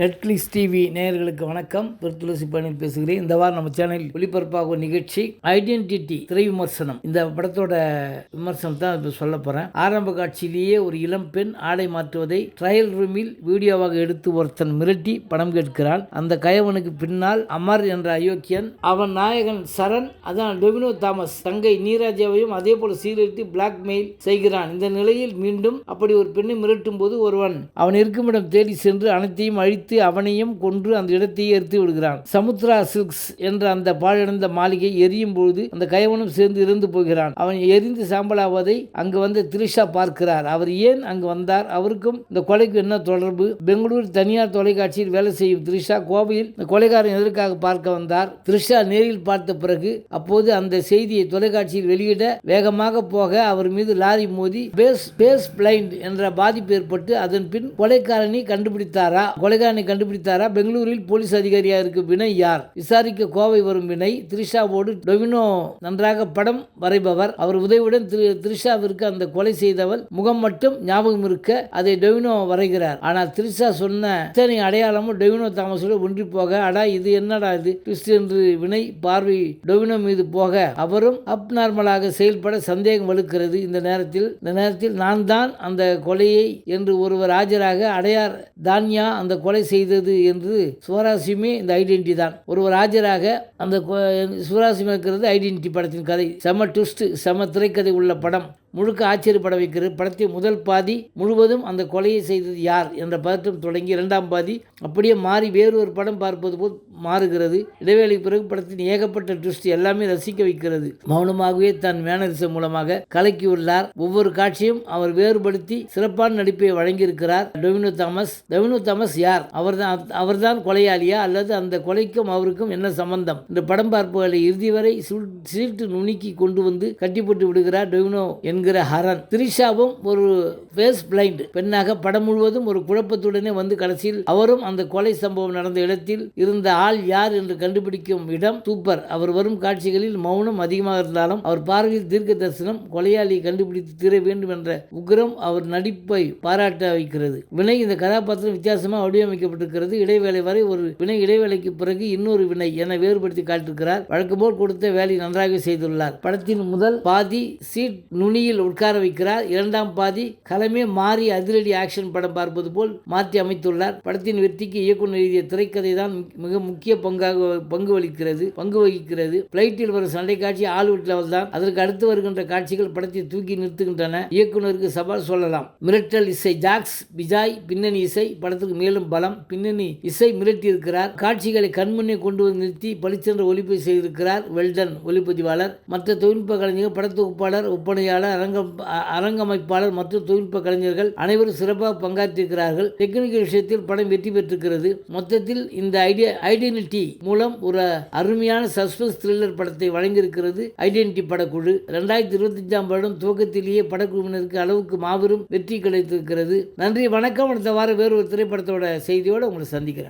Netflix TV நேயர்களுக்கு வணக்கம். துளசி பயணம் பேசுகிறேன். இந்த வாரம் நம்ம சேனலில் ஒளிபரப்பாகும் நிகழ்ச்சி ஐடென்டிட்டி திரை விமர்சனம் இந்த படத்தோட விமர்சனம் தான் இப்போ சொல்ல போகிறேன் ஆரம்ப காட்சியிலேயே ஒரு இளம் பெண் ஆடை மாற்றுவதை ட்ரையல் ரூமில் வீடியோவாக எடுத்து ஒருத்தன் மிரட்டி படம் கேட்கிறான். அந்த கயவனுக்கு பின்னால் அமர் என்ற அயோக்கியன் அவன் நாயகன் சரண் அதான் டொமினோ தாமஸ் தங்கை நீராஜாவையும் அதே போல சீரழித்து பிளாக்மெயில் செய்கிறான். இந்த நிலையில் மீண்டும் அப்படி ஒரு பெண்ணை மிரட்டும் போது ஒருவன் அவன் இருக்குமிடம் தேடி சென்று அனைத்தையும் அழித்து அவனையும் கொன்று அந்த இடத்தையே எரித்து விடுகிறான். சமுத்ரா சில்க்ஸ் என்ற அந்த பாழடைந்த மாளிகை எரியும் பொழுது அந்த கைவனும் சேர்ந்து இறந்து போகிறான். அவன் எரிந்து சாம்பலாவதை அங்கு வந்த திரிஷா பார்க்கிறார். அவர் ஏன் அங்கு வந்தார்? அவருக்கும் இந்த கொலைக்கு என்ன தொடர்பு? பெங்களூர் தனியார் தொலைக்காட்சியில் வேலை செய்யும் திரிஷா கோவையில் இந்த கொலைகாரன் எதற்காக பார்க்க வந்தார்? திரிஷா நேரில் பார்த்த பிறகு அப்போது அந்த செய்தியை தொலைக்காட்சியில் வெளியிட வேகமாக போக அவர் மீது லாரி மோதி பேஸ் பேஸ் பிளைண்ட் என்ற பாதிப்பு ஏற்பட்டு அதன் பின் கொலைக்காரனை கண்டுபிடித்தாரா? கொலைகாரனை கண்டுபிடித்தாரா? பெங்களூரில் போலீஸ் அதிகாரியா இருக்கு வினய் யார்? விசாரிக்க கோவை வரும் வினய் திரிஷாவோடு டொமினோ நன்றாக படம் வரைபவர். அவர் உதவியுடன் திரு திரிஷாவிற்கு அந்த கொலை செய்தவள் முகம் மட்டும் ஞாபகம் இருக்க அதை டொமினோ வரைகிறார். ஆனால் திரிஷா சொன்ன இத்தனை அடையாளமும் டொமினோ தாமஸோடு ஒன்றி போக அடா இது என்னடா இது? ட்விஸ்ட் என்று வினை பார்வை டொமினோ மீது போக அவரும் அப் நார்மலாக செயல்பட சந்தேகம் வலுக்கிறது. இந்த நேரத்தில் இந்த நேரத்தில் நான் தான் அந்த கொலையை என்று ஒருவர் ஆஜராக அடையார் தான்யா அந்த கொலை செய்தது என்று சுவராசியமே இந்த ஐடென்டி தான். ஒருவர் ஆஜராக அந்த சுவராசியம் இருக்கிறது ஐடென்டி படத்தின் கதை. செம ட்விஸ்ட் செம திரைக்கதை உள்ள படம். முழுக்க ஆச்சரியப்பட வைக்கிறது. படத்தின் முதல் பாதி முழுவதும் அந்த கொலையை செய்தது யார் என்ற பதட்டம் தொடங்கி இரண்டாம் பாதி அப்படியே மாறி வேறு ஒரு படம் பார்ப்பது போல் மாறுகிறது. இடைவேளைக்கு பிறகு படத்தின் ஏகப்பட்ட ட்விஸ்ட் எல்லாமே ரசிக்க வைக்கிறது. மௌனமாகவே தன் மேனரிசம் மூலமாக கலக்கியுள்ளார். ஒவ்வொரு காட்சியும் அவர் வேறுபடுத்தி சிறப்பான நடிப்பை வழங்கியிருக்கிறார். Domino Thomas. டொமினோ தாமஸ் யார்? அவர்தான் அவர்தான் கொலையாளியா அல்லது அந்த கொலைக்கும் அவருக்கும் என்ன சம்பந்தம்? இந்த படம் பார்ப்புகளை இறுதி வரை சீட்டு நுணுக்கி கொண்டு வந்து கட்டிப்பட்டு விடுகிறார் டொமினோ என்கிற ஹரன். திரிஷாவும் ஒரு ஃபேஸ் பிளைண்ட் பெண்ணாக படம் முழுவதும் ஒரு குழப்பத்துடனே வந்து கடைசியில் அவரும் அந்த கொலை சம்பவம் நடந்த இடத்தில் இருந்த ஆள் யார் என்று கண்டுபிடிக்கும் இடம் சூப்பர். அவர் வரும் காட்சிகளில் மௌனம் அதிகமாக இருந்தாலும் அவர் பார்வையில் தீர்க்க தரிசனம் கொலையாளியை கண்டுபிடித்து தீர வேண்டும் என்ற உக்ரம் அவர் நடிப்பை பாராட்ட வைக்கிறது. வினை இந்த கதாபாத்திரம் வித்தியாசமாக வடிவமைக்கப்பட்டிருக்கிறது. இடைவேளை வரை ஒரு வினை இடைவேளைக்கு பிறகு இன்னொரு வினை என வேறுபடுத்தி காட்டிருக்கிறார் வழக்கம் போல் கொடுத்த வேலை நன்றாக செய்துள்ளார். படத்தின் முதல் பாதி சீட் நுனியில் உட்கார வைக்கிறார். இரண்டாம் பாதி களமே மாறி அதிரடி ஆக்ஷன் படம் பார்ப்பது போல் மாற்றி அமைத்துள்ளார். படத்தின் வெற்றிக்கு இயக்குனர் எழுதிய திரைக்கதை தான் மிக முக்கிய பங்காக பங்கு வகிக்கிறது பங்கு வகிக்கிறது. பிளைட்டில் வரும் சண்டை காட்சி ஹாலிவுட் லெவல் தான். அதற்கு அடுத்து வருகின்ற காட்சிகள் படத்தை தூக்கி நிறுத்துகின்றன. இயக்குனருக்கு சவால் சொல்லலாம். மிரட்டல் இசை ஜாக்ஸ் பிஜாய் பின்னணி இசை படத்துக்கு மேலும் பலம். பின்னணி இசை மிரட்டி இருக்கிறார் காட்சிகளை கண்முன்னே கொண்டு வந்து நிறுத்தி பளிச்சென்ற ஒளிப்பதிவு செய்திருக்கிறார். வெல்டன் ஒளிப்பதிவாளர். மற்ற தொழில்நுட்ப கலைஞர்கள் படத்தொகுப்பாளர் ஒப்பனையாளர் அரங்கம் அரங்கமைப்பாளர் மற்றும் தொழில்நுட்ப கலைஞர்கள் அனைவரும் சிறப்பாக பங்காற்றியிருக்கிறார்கள். டெக்னிக்கல் விஷயத்தில் படம் வெற்றி பெற்றிருக்கிறது. மொத்தத்தில் இந்த ஐடியா ஐடென்டிட்டி மூலம் ஒரு அருமையான சஸ்பென்ஸ் த்ரில்லர் படத்தை வழங்கியிருக்கிறது. ஐடென்டிட்டி படக்குழு. ரெண்டாயிரத்தி இருபத்தஞ்சாம் வருடம் துவக்கத்திலேயே படக்குழுவினருக்கு அளவுக்கு மாபெரும் வெற்றி கிடைத்திருக்கிறது. நன்றி வணக்கம். அடுத்த வாரம் வேறு ஒரு திரைப்படத்தோட செய்தியோடு உங்களை சந்திக்கிறேன்.